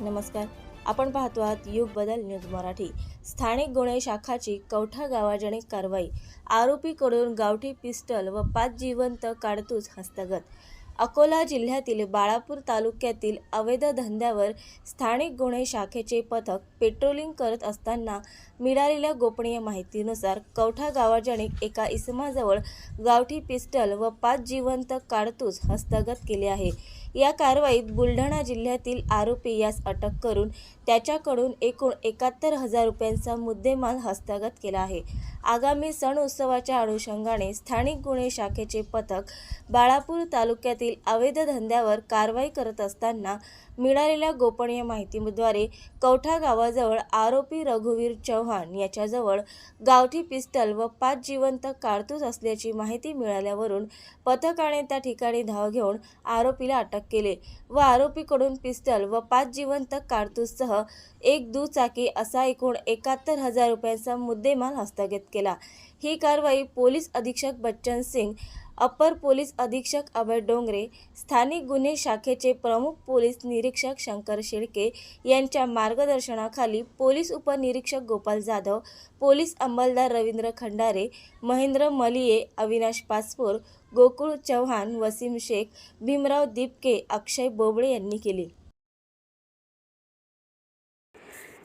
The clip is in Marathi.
नमस्कार. आपण पाहतो आहात युग बदल न्यूज मराठी. स्थानिक गुन्हे शाखाची कवठा गावाजणिक कारवाई. आरोपीकडून गावठी पिस्टल व पाच जिवंत काडतूस हस्तगत. अकोला जिल्ह्यातील बाळापूर तालुक्यातील अवैध धंद्यावर स्थानिक गुन्हे शाखेचे पथक पेट्रोलिंग करत असताना मिळालेल्या गोपनीय माहितीनुसार कवठा गावाजणिक एका इसमाजवळ गावठी पिस्टल व पाच जिवंत काडतूस हस्तगत केले आहे. या कारवाईत बुलढाणा जिल्ह्यातील आरोपी यास अटक करून त्याच्याकडून एकूण एकाहत्तर हजार रुपयांचा मुद्देमाल हस्तगत केला आहे. आगामी सण उत्सवाच्या अनुषंगाने स्थानिक गुन्हे शाखेचे पथक बाळापूर तालुक्यातील अवैध धंद्यावर कारवाई करत असताना मिळालेल्या गोपनीय माहितीद्वारे कवठा गावाजवळ आरोपी रघुवीर चव्हाण याच्याजवळ गावठी पिस्टल व पाच जिवंत कारतूस असल्याची माहिती मिळाल्यावरून पथकाने त्या ठिकाणी धाव घेऊन आरोपीला अटक केले व आरोपीकडून पिस्टल व पाच जिवंत कारतूससह एक दुचाकी असा एकूण एकाहत्तर हजार रुपयांचा मुद्देमाल हस्तगत केला. केला. ही कारवाई पोलीस अधीक्षक बच्चन सिंग अप्पर पोलीस अधीक्षक अभय डोंगरे स्थानिक गुन्हे शाखेचे प्रमुख पोलीस निरीक्षक शंकर शेळके यांच्या मार्गदर्शनाखाली पोलीस उपनिरीक्षक गोपाल जाधव पोलीस अंमलदार रवींद्र खंडारे महेंद्र मलिये अविनाश पासपोर गोकुळ चव्हाण वसीम शेख भीमराव दिपके अक्षय बोबळे यांनी केली.